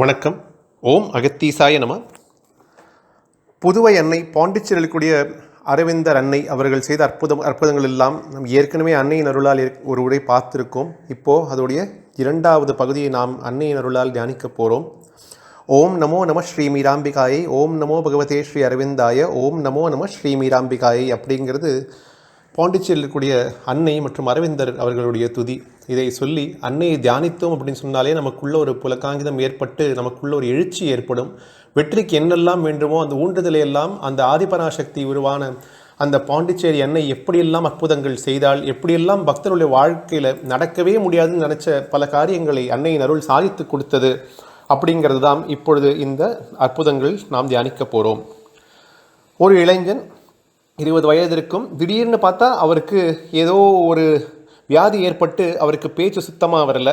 வணக்கம். ஓம் அகத்தீசாய நம. புதுவை அன்னை பாண்டிச்சேரியில் அரவிந்தர் அன்னை அவர்கள் செய்த அற்புதம் அற்புதங்கள் எல்லாம் நம் ஏற்கனவே அன்னையின் அருளால் ஒரு உரை பார்த்துருக்கோம். இப்போது அதோடைய இரண்டாவது பகுதியை நாம் அன்னையின் அருளால் தியானிக்க போகிறோம் ஓம் நமோ நம ஸ்ரீ மீராம்பிகாயை ஓம் நமோ பகவதே ஸ்ரீ அரவிந்தாய ஓம் நமோ நம ஸ்ரீ மீராம்பிகாயை அப்படிங்கிறது பாண்டிச்சேரியில் இருக்கக்கூடிய அன்னை மற்றும் அரவிந்தர் அவர்களுடைய துதி. இதை சொல்லி அன்னையை தியானித்தோம் அப்படின்னு சொன்னாலே நமக்குள்ள ஒரு புலகாங்கிதம் ஏற்பட்டு நமக்குள்ள ஒரு எழுச்சி ஏற்படும். வெற்றிக்கு என்னெல்லாம் வேண்டுமோ அந்த ஊன்றுதலை எல்லாம் அந்த ஆதிபராசக்தி உருவான அந்த பாண்டிச்சேரி அன்னை எப்படியெல்லாம் அற்புதங்கள் செய்தால் எப்படியெல்லாம் பக்தருடைய வாழ்க்கையில் நடக்கவே முடியாதுன்னு நினச்ச பல காரியங்களை அன்னையின் அருள் சாதித்து கொடுத்தது அப்படிங்கிறது தான் இப்பொழுது இந்த அற்புதங்கள் நாம் தியானிக்க போகிறோம் ஒரு இளைஞன் இருபது வயது இருக்கும் திடீர்னு பார்த்தா அவருக்கு ஏதோ ஒரு வியாதி ஏற்பட்டு அவருக்கு பேச்சு சுத்தமாக வரல.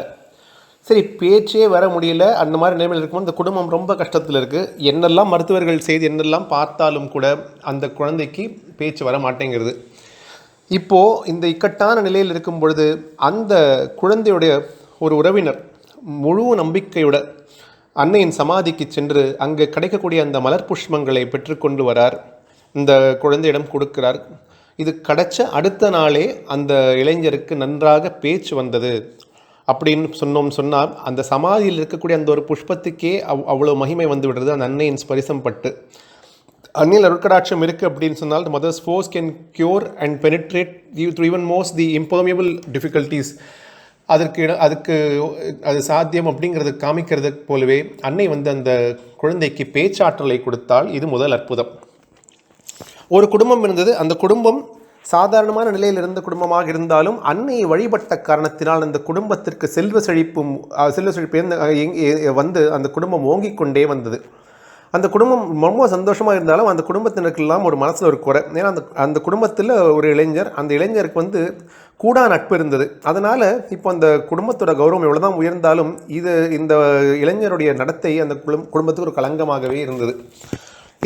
சரி பேச்சே வர முடியல. அந்த மாதிரி நிலைமையில் இருக்கும்போது இந்த குடும்பம் ரொம்ப கஷ்டத்தில் இருக்குது என்னெல்லாம் மருத்துவர்கள் செய்து என்னெல்லாம் பார்த்தாலும் கூட அந்த குழந்தைக்கு பேச்சு வர மாட்டேங்கிறது. இப்போது இந்த இக்கட்டான நிலையில் இருக்கும் பொழுது அந்த குழந்தையுடைய ஒரு உறவினர் முழு நம்பிக்கையோட அன்னையின் சமாதிக்கு சென்று அங்கே கிடைக்கக்கூடிய அந்த மலர் புஷ்பங்களை பெற்றுக்கொண்டு வரார். இந்த குழந்தையிடம் கொடுக்கிறார். இது கிடச்ச அடுத்த நாளே அந்த இளைஞருக்கு நன்றாக பேச்சு வந்தது. அப்படின்னு சொன்னோம் சொன்னால் அந்த சமாதியில் இருக்கக்கூடிய அந்த ஒரு புஷ்பத்துக்கே அவ் அவ்வளோ மகிமை வந்து விடுறது அந்த அன்னையின் ஸ்பரிசம் பட்டு அந்நில் அருட்கடாட்சம் இருக்குது அப்படின்னு சொன்னால் mother's force can cure and penetrate you through even most the impermeable difficulties அதற்கு அதுக்கு அது சாத்தியம் அப்படிங்கிறது காமிக்கிறது போலவே அன்னை வந்து அந்த குழந்தைக்கு பேச்சாற்றலை கொடுத்தால் இது முதல் அற்புதம். ஒரு குடும்பம் இருந்தது. அந்த குடும்பம் சாதாரணமான நிலையில் இருந்த குடும்பமாக இருந்தாலும் அன்னையை வழிபட்ட காரணத்தினால் அந்த குடும்பத்திற்கு செல்வ செழிப்பும் செல்வ செழிப்பு எந்த- வந்து அந்த குடும்பம் ஓங்கிக் கொண்டே வந்தது. அந்த குடும்பம் ரொம்ப சந்தோஷமாக இருந்தாலும் அந்த குடும்பத்தினருக்கெல்லாம் ஒரு மனசில் ஒரு குறை. ஏன்னா அந்த அந்த குடும்பத்தில் ஒரு இளைஞர் அந்த இளைஞருக்கு வந்து கூடா நட்பு இருந்தது. அதனால் இப்போ அந்த குடும்பத்தோட கௌரவம் எவ்வளோ தான் உயர்ந்தாலும் இது இந்த இளைஞருடைய நடத்தை அந்த குடும் குடும்பத்துக்கு ஒரு களங்கமாகவே இருந்தது.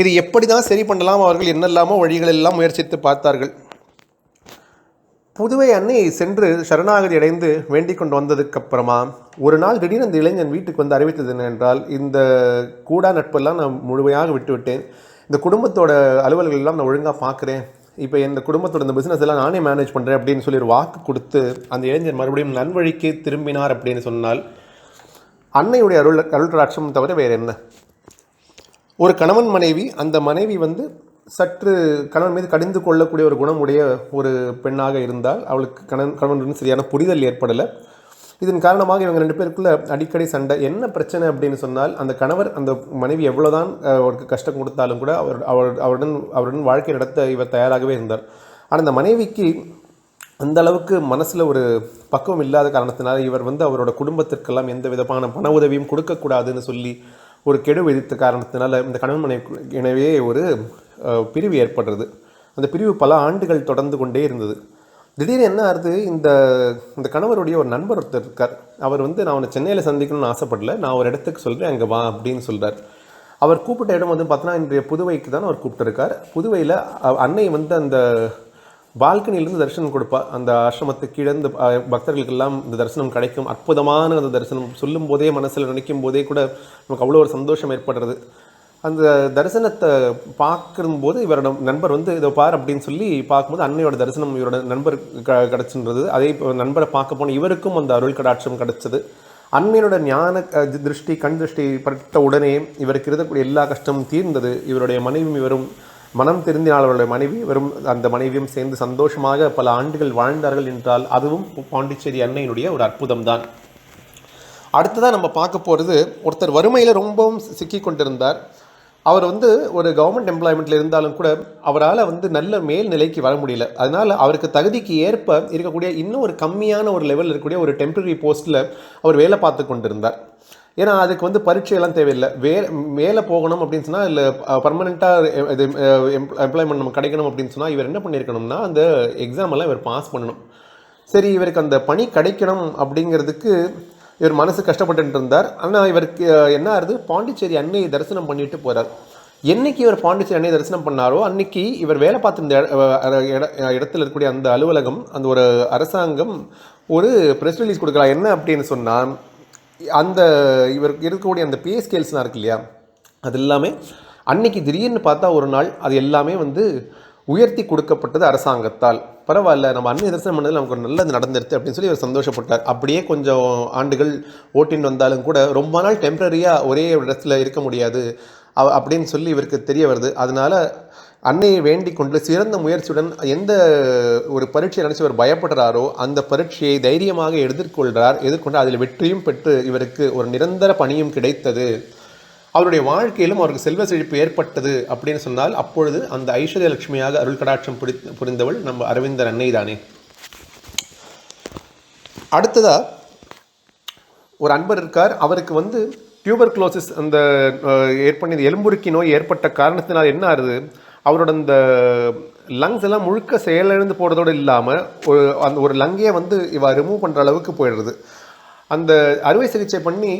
இது எப்படி தான் சரி பண்ணலாம்? அவர்கள் என்னெல்லாமோ வழிகள் எல்லாம் முயற்சித்து பார்த்தார்கள். புதுவை அன்னை சென்று சரணாகதி அடைந்து வேண்டிக் கொண்டு வந்ததுக்கப்புறமா ஒரு நாள் திடீர்னு அந்த இளைஞன் வீட்டுக்கு வந்து அறிவித்தது என்னவென்றால் இந்த கூடா நட்பெல்லாம் நான் முழுமையாக விட்டுவிட்டேன். இந்த குடும்பத்தோட அலுவல்கள் எல்லாம் நான் ஒழுங்காக பார்க்குறேன். இப்போ இந்த குடும்பத்தோட இந்த பிஸ்னஸ் எல்லாம் நானே மேனேஜ் பண்ணுறேன் அப்படின்னு சொல்லி ஒரு வாக்கு கொடுத்து அந்த இளைஞர் மறுபடியும் நல்வழிக்கு திரும்பினார் அப்படின்னு சொன்னால் அன்னையுடைய அருள் அருள்ராட்சம் தவிர வேறு என்ன ஒரு கணவன் மனைவி அந்த மனைவி வந்து சற்று கணவன் மீது கடிந்து கொள்ளக்கூடிய ஒரு குணமுடைய ஒரு பெண்ணாக இருந்தால் அவளுக்கு கணவன் கணவனுடன் சரியான புரிதல் ஏற்படலை. இதன் காரணமாக இவங்க ரெண்டு பேருக்குள்ள அடிக்கடி சண்டை. என்ன பிரச்சனை அப்படின்னு சொன்னால் அந்த கணவர் அந்த மனைவி எவ்வளோதான் அவருக்கு கஷ்டம் கொடுத்தாலும் கூட அவர் அவர் அவருடன் அவருடன் வாழ்க்கை நடத்த இவர் தயாராகவே இருந்தார். ஆனால் அந்த மனைவிக்கு அந்த அளவுக்கு மனசில் ஒரு பக்குவம் இல்லாத காரணத்தினால இவர் வந்து அவரோட குடும்பத்திற்கெல்லாம் எந்த விதமான பண உதவியும் கொடுக்கக்கூடாதுன்னு சொல்லி ஒரு கெடு விதித்த காரணத்தினால இந்த கணவன் மனைவி எனவே ஒரு பிரிவு ஏற்படுறது. அந்த பிரிவு பல ஆண்டுகள் தொடர்ந்து கொண்டே இருந்தது. திடீர்னு என்ன ஆகுது இந்த இந்த கணவருடைய ஒரு நண்பர் ஒருத்தர் இருக்கார். அவர் வந்து நான் அவனை சென்னையில் சந்திக்கணும்னு ஆசைப்படல. நான் ஒரு இடத்துக்கு சொல்கிறேன் அங்கே வா அப்படின்னு சொல்கிறார் அவர் கூப்பிட்ட இடம் வந்து பார்த்தோன்னா இன்றைய புதுவைக்கு தான் அவர் கூப்பிட்டுருக்கார். புதுவையில் அன்னை வந்து அந்த பால்கனியிலிருந்து தரிசனம் கொடுப்பா அந்த ஆசிரமத்துக்கு கீழே இந்த பக்தர்களுக்கெல்லாம் இந்த தரிசனம் கிடைக்கும். அற்புதமான அந்த தரிசனம். சொல்லும் போதே மனசில் நினைக்கும் போதே கூட நமக்கு அவ்வளோ ஒரு சந்தோஷம் ஏற்படுறது. அந்த தரிசனத்தை பார்க்கும்போது இவரோட நண்பர் வந்து இதை பார் அப்படின்னு சொல்லி பார்க்கும்போது அன்னையோட தரிசனம் இவரோட நண்பர் க கிடச்சின்றது. அதே இப்போ நண்பரை பார்க்க போன இவருக்கும் அந்த அருள் கடாட்சம் கிடச்சிது. அன்னையோட ஞான திருஷ்டி கண் திருஷ்டி பட்ட உடனே இவருக்கு இருக்கக்கூடிய எல்லா கஷ்டமும் தீர்ந்தது. இவருடைய மனைவி இவரும் மனம் திருந்தினால் அவருடைய மனைவி வெறும் அந்த மனைவியும் சேர்ந்து சந்தோஷமாக பல ஆண்டுகள் வாழ்ந்தார்கள் என்றால் அதுவும் பாண்டிச்சேரி அன்னையினுடைய ஒரு அற்புதம் தான் அடுத்ததாக நம்ம பார்க்க போகிறது ஒருத்தர் வறுமையில் ரொம்பவும் சிக்கி கொண்டிருந்தார். அவர் வந்து ஒரு கவர்மெண்ட் எம்ப்ளாய்மெண்ட்டில் இருந்தாலும் கூட அவரால் வந்து நல்ல மேல் நிலைக்கு வர முடியல. அதனால் அவருக்கு தகுதிக்கு ஏற்ப இருக்கக்கூடிய இன்னும் ஒரு கம்மியான ஒரு லெவலில் இருக்கக்கூடிய ஒரு டெம்பரரி போஸ்ட்டில் அவர் வேலை பார்த்து கொண்டிருந்தார். ஏன்னா அதுக்கு வந்து பரீட்சையெல்லாம் தேவையில்லை. வே மேலே போகணும் அப்படின்னு சொன்னால் இல்லை பர்மனெண்ட்டாக இது எம்ப்ளாய்மெண்ட் நம்ம கிடைக்கணும் அப்படின்னு சொன்னால் இவர் என்ன பண்ணியிருக்கணும்னா அந்த எக்ஸாம் எல்லாம் இவர் பாஸ் பண்ணணும். சரி இவருக்கு அந்த பணி கிடைக்கணும் அப்படிங்கிறதுக்கு இவர் மனசு கஷ்டப்பட்டு இருந்தார். ஆனால் இவருக்கு என்ன ஆகுது பாண்டிச்சேரி அன்னையை தரிசனம் பண்ணிட்டு போகிறார் என்னைக்கு இவர் பாண்டிச்சேரி அன்னையை தரிசனம் பண்ணாரோ அன்னைக்கு இவர் வேலை பார்த்திருந்த இட- இடத்துல இருக்கக்கூடிய அந்த அலுவலகம் அந்த ஒரு அரசாங்கம் ஒரு ப்ரெஸ் ரிலீஸ் கொடுக்கலாம். என்ன அப்படின்னு சொன்னால் அந்த இவருக்கு இருக்கக்கூடிய அந்த பே ஸ்கேல்ஸ்லாம் இருக்கு இல்லையா? அது எல்லாமே அன்னைக்கு திடீர்னு பார்த்தா ஒரு நாள் அது எல்லாமே வந்து உயர்த்தி கொடுக்கப்பட்டது அரசாங்கத்தால். பரவாயில்ல நம்ம அன்னை தரிசனம் பண்ணதில் நமக்கு ஒரு நல்லது நடந்துருது அப்படின்னு சொல்லி இவர் சந்தோஷப்பட்டார். அப்படியே கொஞ்சம் ஆண்டுகள் ஓட்டின்னு வந்தாலும் கூட ரொம்ப நாள் டெம்பரரியாக ஒரே இடத்துல இருக்க முடியாது. அப்படின்னு சொல்லி இவருக்கு தெரிய வருது. அதனால அன்னையை வேண்டிக் கொண்டு சிறந்த முயற்சியுடன் எந்த ஒரு பரீட்சை நினச்சி அவர் பயப்படுறாரோ அந்த பரீட்சையை தைரியமாக எதிர்கொள்கிறார் எதிர்கொண்டு அதில் வெற்றியும் பெற்று இவருக்கு ஒரு நிரந்தர பணியும் கிடைத்தது. அவருடைய வாழ்க்கையிலும் அவருக்கு செல்வ செழிப்பு ஏற்பட்டது அப்படின்னு சொன்னால் அப்பொழுது அந்த ஐஸ்வர்ய லட்சுமியாக அருள் கடாட்சம் புரி புரிந்தவள் நம்ம அரவிந்தர் அன்னை தானே. அடுத்ததாக ஒரு அன்பர் இருக்கார். அவருக்கு வந்து டியூபர் குளோசிஸ் அந்த அஹ், ஏற்பட்ட எலும்புருக்கி நோய் ஏற்பட்ட காரணத்தினால் என்ன ஆகுது அவரோட அந்த லங்ஸ் எல்லாம் முழுக்க செயலிழந்து போகிறதோடு இல்லாமல் ஒரு அந்த ஒரு லங்கையை வந்து இவ ரிமூவ் பண்ணுற அளவுக்கு போயிடுறது அந்த அறுவை சிகிச்சை பண்ணி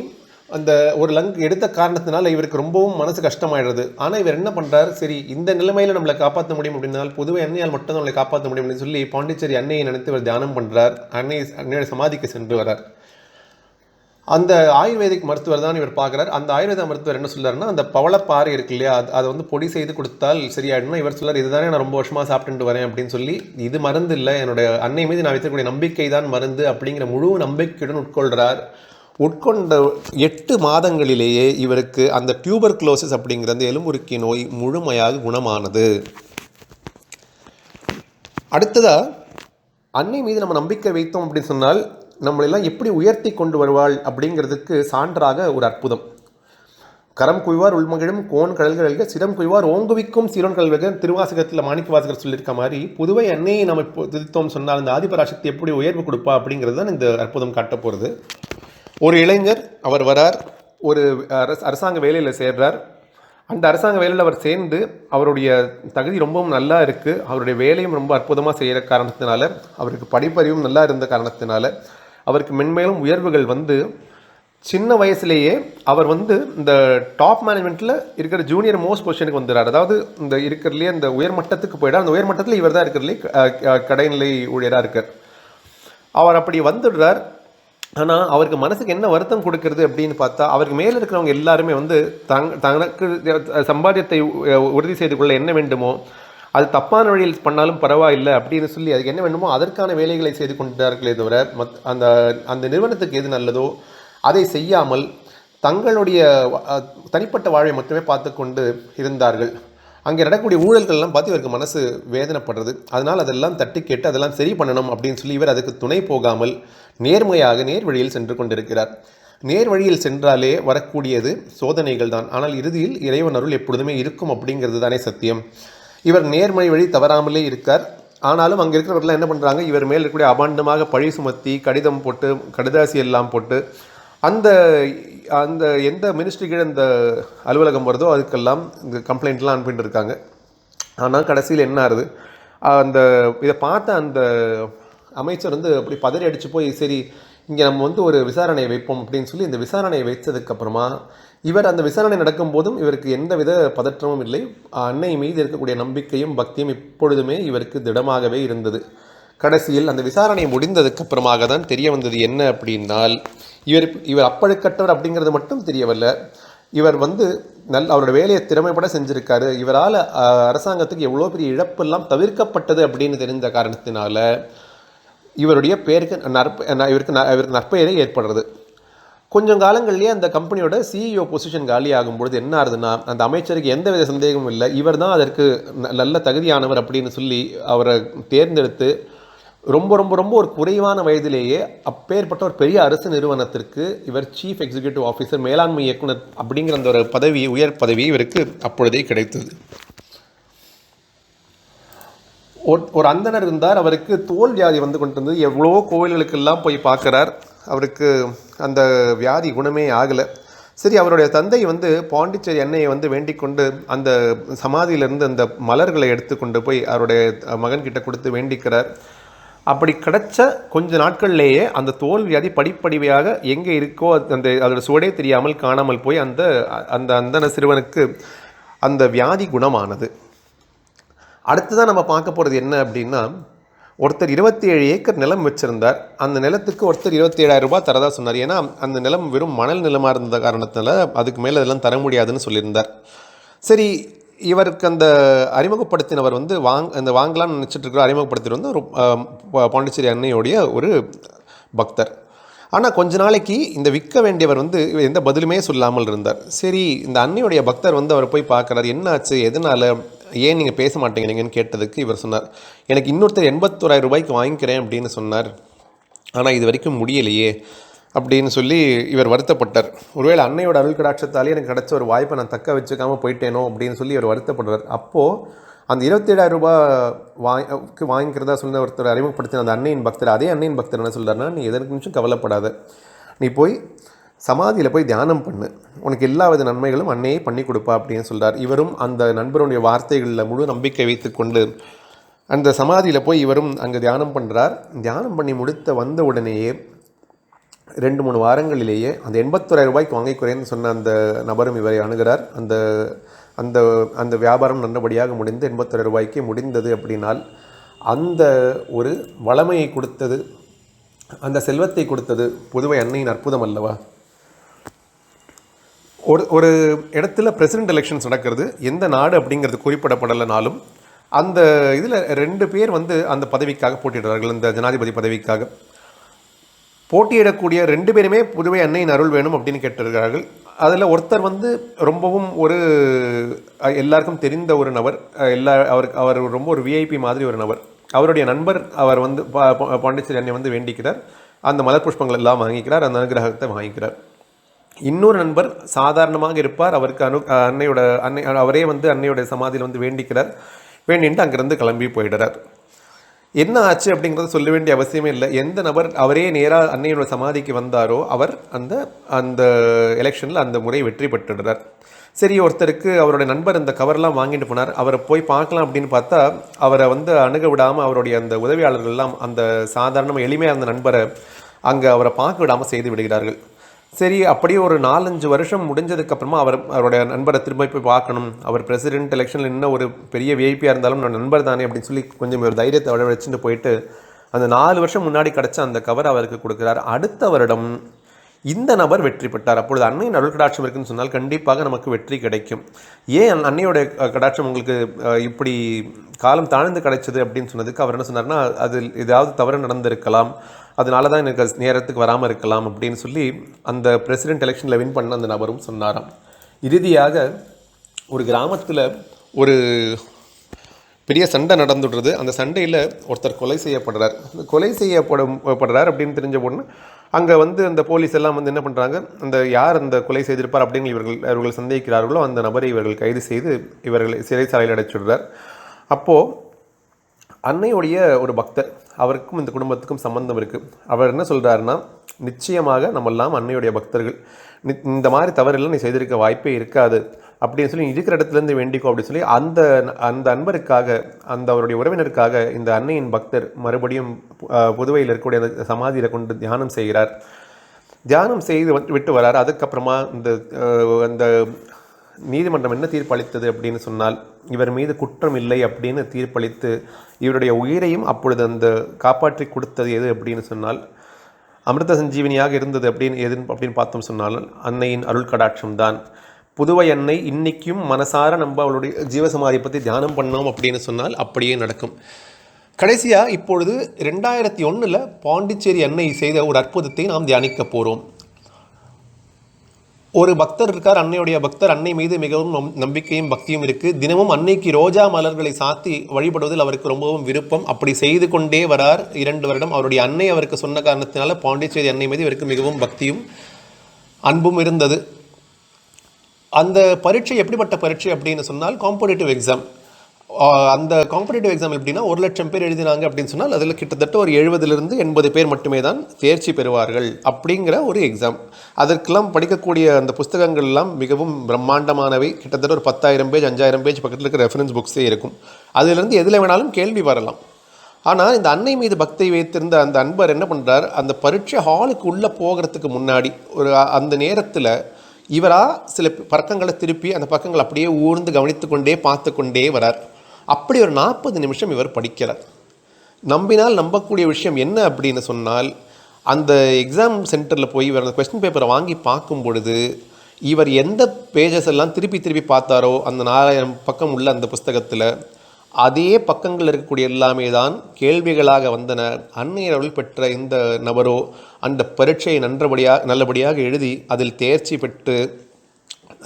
அந்த ஒரு லங் எடுத்த காரணத்தினால இவருக்கு ரொம்பவும் மனசு கஷ்டமாயிடுறது ஆனால் இவர் என்ன பண்ணுறாரு சரி இந்த நிலைமையில் நம்மளை காப்பாற்ற முடியும் அப்படின்னால் புதுவை அன்னையால் மட்டும் நம்மளை காப்பாற்ற முடியும் அப்படின்னு சொல்லி பாண்டிச்சேரி அன்னையை நினைத்து இவர் தியானம் பண்ணுறார் அன்னை அன்னையோட சமாதிக்கு சென்று வரார் அந்த ஆயுர்வேதிக் மருத்துவர் தான் இவர் பார்க்குறார். அந்த ஆயுர்வேத மருத்துவர் என்ன சொல்கிறாருன்னா அந்த பவளப்பாறை இருக்கு இல்லையா? அது அதை வந்து பொடி செய்து கொடுத்தால் சரியாயிடும்னா இவர் சொல்றார் இதுதானே நான் ரொம்ப வருஷமாக சாப்பிட்டுட்டு வரேன் அப்படின்னு சொல்லி இது மருந்து இல்லை. என்னுடைய அன்னை மீது நான் வைத்திருக்கக்கூடிய நம்பிக்கை தான் மருந்து அப்படிங்கிற முழு நம்பிக்கையுடன் உட்கொள்கிறார் உட்கொண்ட எட்டு மாதங்களிலேயே இவருக்கு அந்த டியூபர் குளோசிஸ் அப்படிங்கிற அந்த எலும்புருக்கி நோய் முழுமையாக குணமானது. அடுத்ததாக அன்னை மீது நம்ம நம்பிக்கை வைத்தோம் அப்படின்னு சொன்னால் நம்மளெல்லாம் எப்படி உயர்த்தி கொண்டு வருவாள் அப்படிங்கிறதுக்கு சான்றாக ஒரு அற்புதம். கரம் குய்வார் உள்மகிழும் கோன் கடல்கள் சிரம் குய்வார் ஓங்குவிக்கும் சீரோன் கடல்கள் திருவாசகத்தில் மாணிக்க வாசகர் சொல்லியிருக்க மாதிரி புதுவை அன்னையை நம்ம இப்போ திருத்தோம் சொன்னால் அந்த ஆதிபராசக்தி எப்படி உயர்வு கொடுப்பா? அப்படிங்கிறது தான் இந்த அற்புதம் காட்ட போகிறது ஒரு இளைஞர் அவர் வரார். ஒரு அரசாங்க வேலையில் சேர்றார். அந்த அரசாங்க வேலையில் அவர் சேர்ந்து அவருடைய தகுதி ரொம்பவும் நல்லா இருக்குது அவருடைய வேலையும் ரொம்ப அற்புதமாக செய்கிற காரணத்தினால அவருக்கு படிப்பறிவும் நல்லா இருந்த காரணத்தினால அவருக்கு மென்மேலும் உயர்வுகள் வந்து சின்ன வயசுலேயே அவர் வந்து இந்த டாப் மேனேஜ்மெண்ட்டில் இருக்கிற ஜூனியர் மோஸ்ட் பொசிஷனுக்கு வந்துடுறார். அதாவது இந்த இருக்கிறதுலே அந்த உயர்மட்டத்துக்கு போயிடா. அந்த உயர்மட்டத்தில் இவர் தான் இருக்கிறதுலே கடைநிலை ஊழியராக இருக்கார். அவர் அப்படி வந்துடுறார். ஆனால் அவருக்கு மனசுக்கு என்ன வருத்தம் கொடுக்கறது அப்படின்னு பார்த்தா அவருக்கு மேலே இருக்கிறவங்க எல்லாருமே வந்து தங் தனக்கு சம்பாத்தியத்தை உறுதி செய்து கொள்ள என்ன வேண்டுமோ அது தப்பான வழியில் பண்ணாலும் பரவாயில்லை அப்படின்னு சொல்லி அதுக்கு என்ன வேண்டுமோ அதற்கான வேலைகளை செய்து கொண்டார்களே தவிர மத் அந்த அந்த நிறுவனத்துக்கு எது நல்லதோ அதை செய்யாமல் தங்களுடைய தனிப்பட்ட வாழ்வை மட்டுமே பார்த்து கொண்டு இருந்தார்கள். அங்கே நடக்கக்கூடிய ஊழல்கள்லாம் பார்த்து இவருக்கு மனசு வேதனைப்படுறது. அதனால் அதெல்லாம் தட்டி கேட்டு அதெல்லாம் சரி பண்ணணும் அப்படின்னு சொல்லி இவர் அதுக்கு துணை போகாமல் நேர்மையாக நேர் வழியில் சென்று கொண்டிருக்கிறார். நேர் வழியில் சென்றாலே வரக்கூடியது சோதனைகள் தான் ஆனால் இறுதியில் இறைவன் அருள் எப்பொழுதுமே இருக்கும் அப்படிங்கிறது தானே சத்தியம். இவர் நேர்மறை வழி தவறாமலே இருக்கார். ஆனாலும் அங்கே இருக்கிறவர்கள்லாம் என்ன பண்ணுறாங்க இவர் மேல் இருக்கக்கூடிய அபாண்டமாக பழி சுமத்தி கடிதம் போட்டு கடிதாசி எல்லாம் போட்டு அந்த அந்த எந்த மினிஸ்ட்ரி கீழே இந்த அலுவலகம் வருதோ அதுக்கெல்லாம் இந்த கம்ப்ளைண்ட்லாம் அனுப்பிட்டு இருக்காங்க. ஆனால் கடைசியில் என்ன ஆகுது அந்த இதை பார்த்த அந்த அமைச்சர் வந்து அப்படி பதறி அடித்து போய் சரி இங்கே நம்ம வந்து ஒரு விசாரணை வைப்போம் அப்படின்னு சொல்லி இந்த விசாரணையை வைத்ததுக்கப்புறமா இவர் அந்த விசாரணை நடக்கும் போதும் இவருக்கு எந்தவித பதற்றமும் இல்லை. அன்னை மீது இருக்கக்கூடிய நம்பிக்கையும் பக்தியும் இப்பொழுதுமே இவருக்கு திடமாகவே இருந்தது. கடைசியில் அந்த விசாரணை முடிந்ததுக்கு அப்புறமாக தான் தெரிய வந்தது என்ன அப்படின்னால் இவர் இவர் அப்பழுக்கற்றவர் அப்படிங்கிறது மட்டும் தெரியவில்லை. இவர் வந்து நல் அவரோட வேலையை திறமைப்பட செஞ்சுருக்காரு. இவரால் அரசாங்கத்துக்கு எவ்வளோ பெரிய இழப்பெல்லாம் தவிர்க்கப்பட்டது அப்படின்னு தெரிந்த காரணத்தினால இவருடைய பேருக்கு நற்ப இவருக்கு ந- இவருக்கு நற்பெயரே ஏற்படுறது. கொஞ்சம் காலங்கள்லேயே அந்த கம்பெனியோட சிஇஓ பொசிஷன் காலி ஆகும்பொழுது என்ன ஆகுதுன்னா அந்த அமைச்சருக்கு எந்தவித சந்தேகமும் இல்லை. இவர் தான் அதற்கு நல்ல தகுதியானவர் அப்படின்னு சொல்லி அவரை தேர்ந்தெடுத்து ரொம்ப ரொம்ப ரொம்ப ஒரு குறைவான வயதிலேயே அப்பேற்பட்ட ஒரு பெரிய அரசு நிறுவனத்திற்கு இவர் சீஃப் எக்ஸிக்யூட்டிவ் ஆஃபீஸர் மேலாண்மை இயக்குனர் அப்படிங்கிற அந்த ஒரு பதவி உயர் பதவி இவருக்கு அப்பொழுதே கிடைத்தது. ஒரு- ஒரு அந்தனர் இருந்தார். அவருக்கு தோல் வியாதி வந்து கொண்டிருந்தது. எவ்வளோ கோவில்களுக்கெல்லாம் போய் பார்க்குறார். அவருக்கு அந்த வியாதி குணமே ஆகலை. சரி அவருடைய தந்தை வந்து பாண்டிச்சேரி அன்னையை வந்து வேண்டிக் கொண்டு அந்த சமாதியிலிருந்து அந்த மலர்களை எடுத்து கொண்டு போய் அவருடைய மகன்கிட்ட கொடுத்து வேண்டிக்கிறார். அப்படி கிடைச்ச கொஞ்ச நாட்கள்லேயே அந்த தோல் வியாதி படிப்படியாக எங்கே இருக்கோ அது- அந்த அதோட சுவடே தெரியாமல் காணாமல் போய் அந்த அந்த அந்தன சிறுவனுக்கு அந்த வியாதி குணமானது. அடுத்ததான் நம்ம பார்க்க போகிறது என்ன அப்படின்னா ஒருத்தர் இருபத்தி ஏழு ஏக்கர் நிலம் வச்சிருந்தார். அந்த நிலத்துக்கு ஒருத்தர் இருபத்தி ஏழாயிரம் ரூபாய் தரதா சொன்னார். ஏன்னா அந்த நிலம் வெறும் மணல் நிலமாக இருந்த காரணத்தினால அதுக்கு மேலே அதெல்லாம் தர முடியாதுன்னு சொல்லியிருந்தார். சரி இவருக்கு அந்த அறிமுகப்படுத்தினவர் வந்து வாங் அந்த வாங்கலாம்னு நினச்சிட்டு இருக்கிற அறிமுகப்படுத்திட்டு வந்து ஒரு பாண்டிச்சேரி அன்னையோடைய ஒரு பக்தர். ஆனால் கொஞ்ச நாளைக்கு இந்த விற்க வேண்டியவர் வந்து எந்த பதிலுமே சொல்லாமல் இருந்தார். சரி இந்த அன்னையுடைய பக்தர் வந்து அவர் போய் பார்க்குறாரு. என்னாச்சு? எதனால்? ஏன் நீங்கள் பேச மாட்டேங்கிறீங்கன்னு கேட்டதுக்கு இவர் சொன்னார் எனக்கு இன்னொருத்தர் எண்பத்தோராயிரம் ரூபாய்க்கு வாங்கிக்கிறேன் அப்படின்னு சொன்னார். ஆனால் இது வரைக்கும் முடியலையே அப்படின்னு சொல்லி இவர் வருத்தப்பட்டார். ஒருவேளை அன்னையோட அருள் கடாட்சத்தாலே எனக்கு கிடைச்ச ஒரு வாய்ப்பை நான் தக்க வச்சுக்காமல் போயிட்டேனோ அப்படின்னு சொல்லி இவர் வருத்தப்படுறார். அப்போது அந்த இருபத்தேழாயிரம் ரூபாய் வாங்கி வாங்கிக்கிறதா சொன்ன ஒருத்தர் அறிமுகப்படுத்தின அந்த அன்னையின் பக்தர் அதே அன்னையின் பக்தர் என்ன சொல்கிறாருன்னா நீ எதற்கு நிமிஷம் கவலைப்படாத. நீ போய் சமாதியில் போய் தியானம் பண்ணு. உனக்கு எல்லா வித நன்மைகளும் அன்னையே பண்ணி கொடுப்பா அப்படின்னு சொல்கிறார் இவரும் அந்த நண்பருடைய வார்த்தைகளில் முழு நம்பிக்கை வைத்துக்கொண்டு அந்த சமாதியில் போய் இவரும் அங்கே தியானம் பண்ணுறார் தியானம் பண்ணி முடித்த வந்த உடனேயே ரெண்டு மூணு வாரங்களிலேயே அந்த எண்பத்தோராயிரம் ரூபாய்க்கு வாங்கி குறைன்னு சொன்ன அந்த நபரும் இவரை அணுகிறார். அந்த அந்த அந்த வியாபாரம் நல்லபடியாக முடிந்து எண்பத்தோராயிரம் ரூபாய்க்கு முடிந்தது அப்படின்னால் அந்த ஒரு வளமையை கொடுத்தது அந்த செல்வத்தை கொடுத்தது புதுவை அன்னையின் அற்புதம் அல்லவா? ஒரு ஒரு இடத்துல பிரசிடென்ட் எலெக்ஷன்ஸ் நடக்கிறது எந்த நாடு அப்படிங்கிறது குறிப்பிடப்படலைனாலும் அந்த இதில் ரெண்டு பேர் வந்து அந்த பதவிக்காக போட்டியிடுறார்கள் இந்த ஜனாதிபதி பதவிக்காக. போட்டியிடக்கூடிய ரெண்டு பேருமே புதுவை அன்னையின் அருள் வேணும் அப்படின்னு கேட்டிருக்கிறார்கள். அதில் ஒருத்தர் வந்து ரொம்பவும் ஒரு எல்லாருக்கும் தெரிந்த ஒரு நபர் எல்லா அவர் அவர் ரொம்ப ஒரு விஐபி மாதிரி ஒரு நபர். அவருடைய நண்பர் அவர் வந்து பா- பா- பாண்டிச்சேரி அன்னை வந்து வேண்டிக்கிறார். அந்த மலர் புஷ்பங்கள் எல்லாம் வாங்கிக்கிறார் அந்த அனுகிரகத்தை வாங்கிக்கிறார். இன்னொரு நண்பர் சாதாரணமாக இருப்பார். அவருக்கு அனு அன்னையோட அன்னை அவரே வந்து அன்னையோட சமாதியில் வந்து வேண்டிக்கிறார். வேண்டின்ட்டு அங்கேருந்து கிளம்பி போயிடுறார். என்ன ஆச்சு அப்படிங்கிறத சொல்ல வேண்டிய அவசியமே இல்லை. எந்த நபர் அவரே நேராக அன்னையோட சமாதிக்கு வந்தாரோ அவர் அந்த அந்த எலெக்ஷனில் அந்த முறை வெற்றி பெற்றுடுறார். சரி ஒருத்தருக்கு அவருடைய நண்பர் இந்த கவர்லாம் வாங்கிட்டு போனார். அவரை போய் பார்க்கலாம் அப்படின்னு பார்த்தா அவரை வந்து அணுக விடாமல் அவருடைய அந்த உதவியாளர்கள்லாம் அந்த சாதாரணமாக எளிமையாக இருந்த நண்பரை அங்கே அவரை பார்க்க விடாமல் செய்து விடுகிறார்கள். சரி அப்படியே ஒரு நாலஞ்சு வருஷம் முடிஞ்சதுக்கப்புறமா அவர் அவருடைய நண்பரை திரும்ப போய் பார்க்கணும். அவர் பிரசிடென்ட் எலெக்ஷனில் இன்னும் ஒரு பெரிய விஐபியாக இருந்தாலும் நான் நண்பர் தானே அப்படின்னு சொல்லி கொஞ்சம் ஒரு தைரியத்தை வர வச்சுட்டு போயிட்டு அந்த நாலு வருஷம் முன்னாடி கிடைச்ச அந்த கவர் அவருக்கு கொடுக்குறார். அடுத்த வருடம் இந்த நபர் வெற்றி பெற்றார். அப்பொழுது அன்னையின் அருள் கடாட்சம் இருக்குன்னு சொன்னால் கண்டிப்பாக நமக்கு வெற்றி கிடைக்கும். ஏன் அன்னையோட கடாட்சம் உங்களுக்கு இப்படி காலம் தாழ்ந்து கிடைச்சது அப்படின்னு சொன்னதுக்கு அவர் என்ன சொன்னார்னா அதில் ஏதாவது தவறு நடந்திருக்கலாம். அதனால தான் எனக்கு நேரத்துக்கு வராமல் இருக்கலாம் அப்படின்னு சொல்லி அந்த பிரசிடென்ட் எலெக்ஷனில் வின் பண்ண அந்த நபரும் சொன்னாராம். இறுதியாக ஒரு கிராமத்தில் ஒரு பெரிய சண்டை நடந்துடுறது. அந்த சண்டையில் ஒருத்தர் கொலை செய்யப்படுறார். கொலை செய்யப்படும் படுறார் அப்படின்னு தெரிஞ்ச உடனே அங்கே வந்து அந்த போலீஸ் எல்லாம் வந்து என்ன பண்ணுறாங்க அந்த யார் அந்த கொலை செய்திருப்பார் அப்படின்னு இவர்கள் இவர்கள் சந்தேகிக்கிறார்களோ அந்த நபரை இவர்கள் கைது செய்து இவர்களை சிறைச்சாலையில் அடைச்சிடுறார். அப்போது அன்னையுடைய ஒரு பக்தர் அவருக்கும் இந்த குடும்பத்துக்கும் சம்பந்தம் இருக்குது அவர் என்ன சொல்கிறாருன்னா நிச்சயமாக நம்மெல்லாம் அன்னையுடைய பக்தர்கள். இந்த மாதிரி தவறெல்லாம் நீ செய்திருக்க வாய்ப்பே இருக்காது. அப்படின்னு சொல்லி இருக்கிற இடத்துலேருந்து வேண்டிக்கோ அப்படின்னு சொல்லி அந்த அந்த அன்பருக்காக அந்த அவருடைய உறவினருக்காக இந்த அன்னையின் பக்தர் மறுபடியும் புதுவையில் இருக்கக்கூடிய அந்த சமாதியில் கொண்டு தியானம் செய்கிறார். தியானம் செய்து விட்டு வரார். அதுக்கப்புறமா இந்த அந்த நீதிமன்றம் என்ன தீர்ப்பளித்தது அப்படின்னு சொன்னால் இவர் மீது குற்றம் இல்லை அப்படின்னு தீர்ப்பளித்து இவருடைய உயிரையும் அப்பொழுது அந்த காப்பாற்றி கொடுத்தது எது அப்படின்னு சொன்னால் அமிர்த சஞ்சீவினியாக இருந்தது அப்படின்னு எதுன்னு அப்படின்னு பார்த்தோம் சொன்னால் அன்னையின் அருள் கடாட்சம் தான். புதுவை அன்னை இன்றைக்கும் மனசார நம்ம அவளுடைய ஜீவசமாதியை பற்றி தியானம் பண்ணோம் அப்படின்னு சொன்னால் அப்படியே நடக்கும். கடைசியாக இப்பொழுது ரெண்டாயிரத்தி ஒன்றில் பாண்டிச்சேரி அன்னை செய்த ஒரு அற்புதத்தை நாம் தியானிக்க போகிறோம் ஒரு பக்தர் இருக்கார் அன்னையுடைய பக்தர் அன்னை மீது மிகவும் நம்- நம்பிக்கையும் பக்தியும் இருக்கு. தினமும் அன்னைக்கு ரோஜா மலர்களை சாத்தி வழிபடுவதில் அவருக்கு ரொம்பவும் விருப்பம். அப்படி செய்து கொண்டே வரார் இரண்டு வருடம். அவருடைய அன்னை அவருக்கு சொன்ன காரணத்தினால பாண்டிச்சேரி அன்னை மீது இவருக்கு மிகவும் பக்தியும் அன்பும் இருந்தது. அந்த பரீட்சை எப்படிப்பட்ட பரீட்சை அப்படின்னு சொன்னால் காம்படேட்டிவ் எக்ஸாம் அந்த காம்படிட்டிவ் எக்ஸாம் எப்படின்னா ஒரு லட்சம் பேர் எழுதினாங்க அப்படின்னு சொன்னால் அதில் கிட்டத்தட்ட ஒரு எழுபதுலேருந்து எண்பது பேர் மட்டுமே தான் தேர்ச்சி பெறுவார்கள் அப்படிங்கிற ஒரு எக்ஸாம் அதற்கெல்லாம் படிக்கக்கூடிய அந்த புஸ்தகங்கள் எல்லாம் மிகவும் பிரம்மாண்டமானவை. கிட்டத்தட்ட ஒரு பத்தாயிரம் பேஜ் அஞ்சாயிரம் பேஜ் பக்கத்தில் இருக்கிற ரெஃபரன்ஸ் புக்ஸே இருக்கும். அதிலிருந்து எதில் வேணாலும் கேள்வி வரலாம். ஆனால் இந்த அன்னை மீது பக்தி வைத்திருந்த அந்த அன்பர் என்ன பண்ணுறார் அந்த பரீட்சை ஹாலுக்கு உள்ளே போகிறதுக்கு முன்னாடி ஒரு அந்த நேரத்தில் இவராக சில பக்கங்களை திருப்பி அந்த பக்கங்களை அப்படியே ஊர்ந்து கவனித்து கொண்டே பார்த்து கொண்டே வரார். அப்படி ஒரு நாற்பது நிமிஷம் இவர் படிக்கிறார் நம்பினால் நம்பக்கூடிய விஷயம் என்ன அப்படின்னு சொன்னால் அந்த எக்ஸாம் சென்டரில் போய் இவர் அந்த கொஸ்டின் பேப்பரை வாங்கி பார்க்கும் பொழுது இவர் எந்த பேஜஸ் எல்லாம் திருப்பி திருப்பி பார்த்தாரோ அந்த நாலாயிரம் பக்கம் உள்ள அந்த புஸ்தகத்தில் அதே பக்கங்கள் இருக்கக்கூடிய எல்லாமே தான் கேள்விகளாக வந்தன. அன்னையர் பெற்ற இந்த நபரோ அந்த பரீட்சையை நன்றபடியாக நல்லபடியாக எழுதி அதில் தேர்ச்சி பெற்று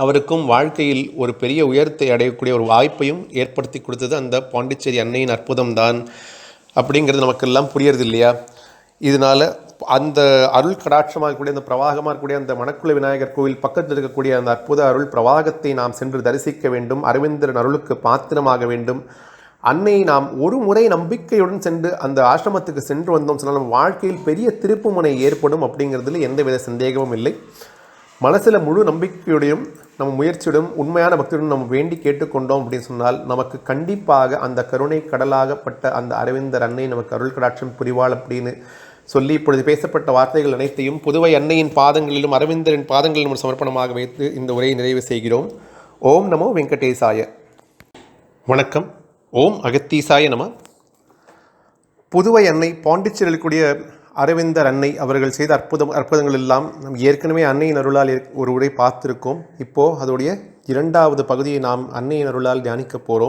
அவருக்கும் வாழ்க்கையில் ஒரு பெரிய உயரத்தை அடையக்கூடிய ஒரு வாய்ப்பையும் ஏற்படுத்தி கொடுத்தது அந்த பாண்டிச்சேரி அன்னையின் அற்புதம்தான் அப்படிங்கிறது நமக்கெல்லாம் புரியறது இல்லையா? இதனால் அந்த அருள் கடாட்சமாக இருக்கக்கூடிய அந்த பிரவாகமாக இருக்கக்கூடிய அந்த மணக்குள விநாயகர் கோவில் பக்கத்தில் இருக்கக்கூடிய அந்த அற்புத அருள் பிரவாகத்தை நாம் சென்று தரிசிக்க வேண்டும் அரவிந்தரன் அருளுக்கு பாத்திரமாக வேண்டும். அன்னையை நாம் ஒரு முறை நம்பிக்கையுடன் சென்று அந்த ஆசிரமத்துக்கு சென்று வந்தோம். சொன்னால் வாழ்க்கையில் பெரிய திருப்புமுனை ஏற்படும் அப்படிங்கிறதுல எந்தவித சந்தேகமும் இல்லை. மனசில் முழு நம்பிக்கையுடையும் நம்ம முயற்சியுடன் உண்மையான பக்தியுடன் நம்ம வேண்டி கேட்டுக்கொண்டோம் அப்படின்னு சொன்னால் நமக்கு கண்டிப்பாக அந்த கருணை கடலாகப்பட்ட அந்த அரவிந்தர் அன்னை நமக்கு அருள் கடாட்சம் புரிவாள் அப்படின்னு சொல்லி இப்பொழுது பேசப்பட்ட வார்த்தைகள் அனைத்தையும் புதுவை அன்னையின் பாதங்களிலும் அரவிந்தரின் பாதங்களிலும் சமர்ப்பணமாக வைத்து இந்த உரையை நிறைவு செய்கிறோம். ஓம் நமோ வெங்கடேசாய. வணக்கம். ஓம் அகத்தீசாய நம. புதுவை அன்னை பாண்டிச்சேரியில் கூடிய அரவிந்தர் அன்னை அவர்கள் செய்த அற்புதம் அற்புதங்கள் எல்லாம் நம் ஏற்கனவே அன்னையின் அருளால் ஒரு உரை பார்த்திருக்கோம். இப்போது அதோடைய இரண்டாவது பகுதியை நாம் அன்னையின் அருளால் தியானிக்க போகிறோம்